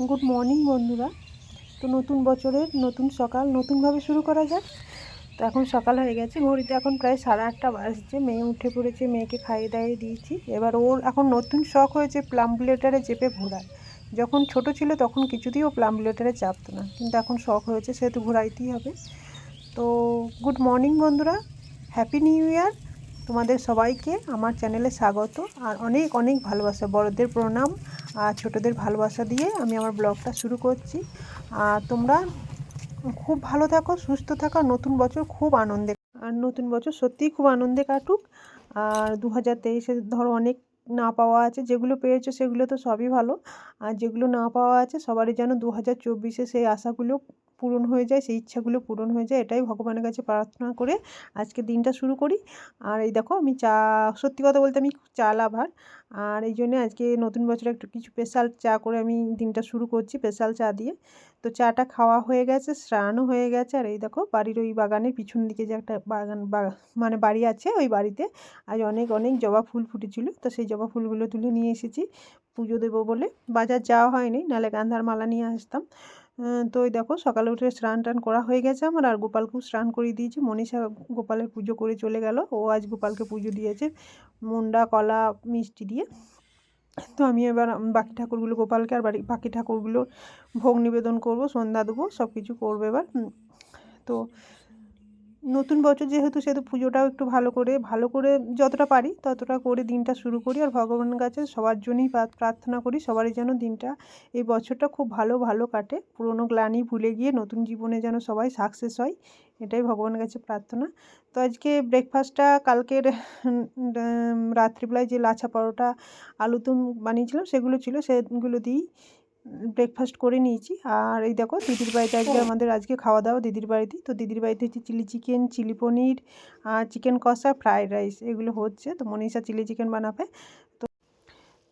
Good morning বন্ধুরা। তো নতুন বছরের নতুন সকাল, নতুনভাবে শুরু করা যাক। তো এখন সকাল হয়ে গেছে, ঘড়িতে এখন প্রায় সাড়ে আটটা বাজছে। মেয়ে উঠে পড়েছে, মেয়েকে খাইয়ে দাইয়ে দিয়েছি। এবার ওর এখন নতুন শখ হয়েছে প্লাম্বুলেটারে চেপে ঘোরায় যখন ছোট ছিল তখন কিছুতেই ও প্লাম্বুলেটারে চাপতো না। কিন্তু এখন শখ হয়েছে, সেহেতু ঘোরাইতেই হবে। তো গুড মর্নিং বন্ধুরা, হ্যাপি নিউ ইয়ার। তোমাদের সবাইকে আমার চ্যানেলে স্বাগত। আর অনেক অনেক ভালোবাসা। বড়দের প্রণাম। আর ছোটদের ভালোবাসা দিয়ে আমি আমার ব্লগটা শুরু করছি। আর তোমরা খুব ভালো থাকো, সুস্থ থাকো নতুন বছর খুব আনন্দে আর নতুন বছর সত্যিই খুব আনন্দে কাটুক। আর দু হাজার তেইশে ধরো অনেক না পাওয়া আছে, যেগুলো পেয়েছ সেগুলো তো সবই ভালো। আর যেগুলো না পাওয়া আছে, সবারই যেন দু হাজার চব্বিশে সেই আশাগুলো পূরণ হয়ে যায়, সেই ইচ্ছাগুলো পূরণ হয়ে যায়, এটাই ভগবানের কাছে প্রার্থনা করে আজকে দিনটা শুরু করি। আর এই দেখো, আমি চা, সত্যি কথা বলতে আমি চা লাভার আর এই জন্যে আজকে নতুন বছরে একটু কিছু স্পেশাল চা করে আমি দিনটা শুরু করছি, স্পেশাল চা দিয়ে। তো চাটা খাওয়া হয়ে গেছে, স্নানও হয়ে গেছে। আর এই দেখো, বাড়ির ওই বাগানের পিছন দিকে যে একটা বাগান মানে বাড়ি আছে ওই বাড়িতে আজ অনেক অনেক জবা ফুল ফুটেছিল। তো সেই জবা ফুলগুলো তুলে নিয়ে এসেছি, পুজো দেবো বলে। বাজার যাওয়া হয়নি, নাহলে গান্ধার মালা নিয়ে আসতাম। তো ওই দেখো সকালে উঠে স্নান টান করা হয়ে গেছে আমার। আর গোপালকেও স্নান করিয়ে দিয়েছি। মনীষা গোপালের পুজো করে চলে গেল। ও আজ গোপালকে পুজো দিয়েছে মুন্ডা, কলা, মিষ্টি দিয়ে। তো আমি এবার বাকি ঠাকুরগুলো গোপালকে আর বাড়ি, বাকি ঠাকুরগুলোর ভোগ নিবেদন করব, সন্ধ্যা দেবো সব কিছু করব এবার। তো নতুন বছর যেহেতু সেহেতু পুজোটাও একটু ভালো করে ভালো করে যতটা পারি ততটা করে দিনটা শুরু করি আর ভগবানের কাছে সবার জন্যই প্রার্থনা করি সবারই যেন দিনটা, এই বছরটা খুব ভালো ভালো কাটে। পুরনো গ্লানি ভুলে গিয়ে নতুন জীবনে যেন সবাই সাকসেস হয়, এটাই ভগবানের কাছে প্রার্থনা। তো আজকে ব্রেকফাস্টটা কালকের রাত্রিবেলায় যে লাচা পরোটা আলুদম বানিয়েছিলাম সেগুলো ছিল, সেগুলো দিয়েই ব্রেকফাস্ট করে নিয়েছি। আর এই দেখো দিদির বাড়িতে আজকে আমাদের আজকে খাওয়া দাওয়া দিদির বাড়িতে তো দিদির বাড়িতে হচ্ছে চিলি চিকেন চিলি পনির আর চিকেন কষা ফ্রাইড রাইস এগুলো হচ্ছে। তো মনীষা চিলি চিকেন বানাবে। তো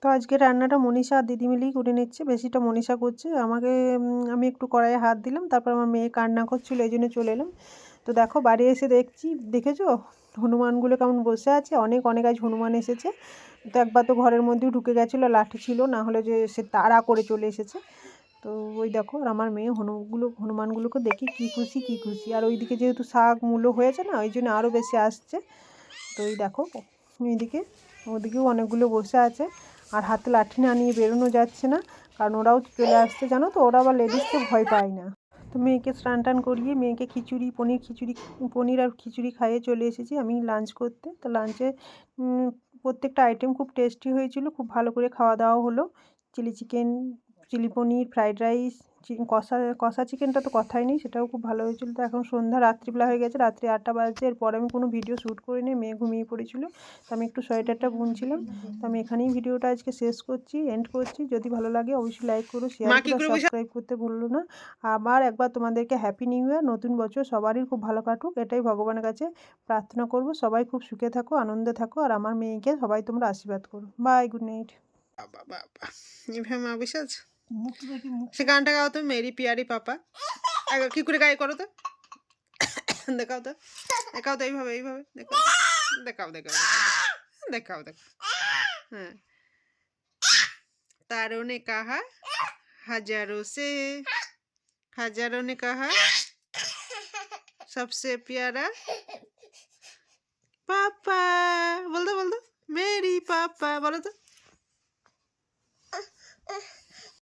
তো আজকে রান্নাটা মনীষা আর দিদি মিলেই করে নিচ্ছে। বেশিটা মনীষা করছে। আমাকে আমি একটু কড়াইয়ে হাত দিলাম। তারপর আমার মেয়ে কান্না করছিল এই জন্য চলে এলাম। তো দেখো বাড়ি এসে দেখছি, দেখেছ? হনুমানগুলো কেমন বসে আছে। অনেক অনেক আজ হনুমান এসেছে। তো একবার তো ঘরের মধ্যেও ঢুকে গেছিল, লাঠি ছিল, না হলে যে সে তাড়া করে চলে এসেছে। তো ওই দেখো, আর আমার মেয়ে হনুগুলো, হনুমানগুলোকে দেখি, কী খুশি কী খুশি। আর ওইদিকে যেহেতু শাক মূল্য হয়েছে না, ওই জন্য আরও বেশি আসছে। তো ওই দেখো ওইদিকে ওদিকেও অনেকগুলো বসে আছে। আর হাতে লাঠি না নিয়ে বেরোনো যাচ্ছে না, কারণ ওরাও চলে আসছে। জানো তো, ওরা আবার লেডিসকে ভয় পায় না। তো মেয়েকে স্নান টান করিয়ে মেয়েকে খিচুড়ি, পনির খিচুড়ি, পনির আর খিচুড়ি খাইয়ে চলে এসেছি আমি লাঞ্চ করতে। তো লাঞ্চে প্রত্যেকটা আইটেম খুব টেস্টি হয়েছিল, খুব ভালো করে খাওয়া দাওয়া হলো। Chilli chicken chilli paneer fried rice কষা কষা চিকেনটা তো কথাই নেই সেটাও খুব ভালো হয়েছিল। তো এখন সন্ধ্যা রাত্রিবেলা হয়ে গেছে রাত্রি আটটা বাজছে। এরপর আমি কোনো ভিডিও শ্যুট করিনি মেয়ে ঘুমিয়ে পড়েছিল। তো আমি একটু সোয়েটারটা বুনছিলাম তো আমি এখানেই ভিডিওটা আজকে শেষ করছি এন্ড করছি। যদি ভালো লাগে অবশ্যই লাইক করো শেয়ার করো সাবস্ক্রাইব করতে ভুললো না। আবার একবার তোমাদেরকে হ্যাপি নিউ ইয়ার নতুন বছর সবারই খুব ভালো কাটুক এটাই ভগবানের কাছে প্রার্থনা করব। সবাই খুব সুখে থাকো আনন্দে থাকো আর আমার মেয়েকে সবাই তোমরা আশীর্বাদ করো। বাই গুড নাইট বাবা বাবা। এভাবে মা বসে আছে? সে গানটা গাও তো মেরি পিয়ারি পাপা একবার কি করে গায়ে করো তো দেখাও তো দেখাও তো এইভাবে এইভাবে দেখাও দেখাও দেখাও দেখাও দেখাও হ্যাঁ तारों ने कहा हजारों से हजारों ने कहा सबसे प्यारा पापा बोल दो बोल दो मेरी पापा बोलो तो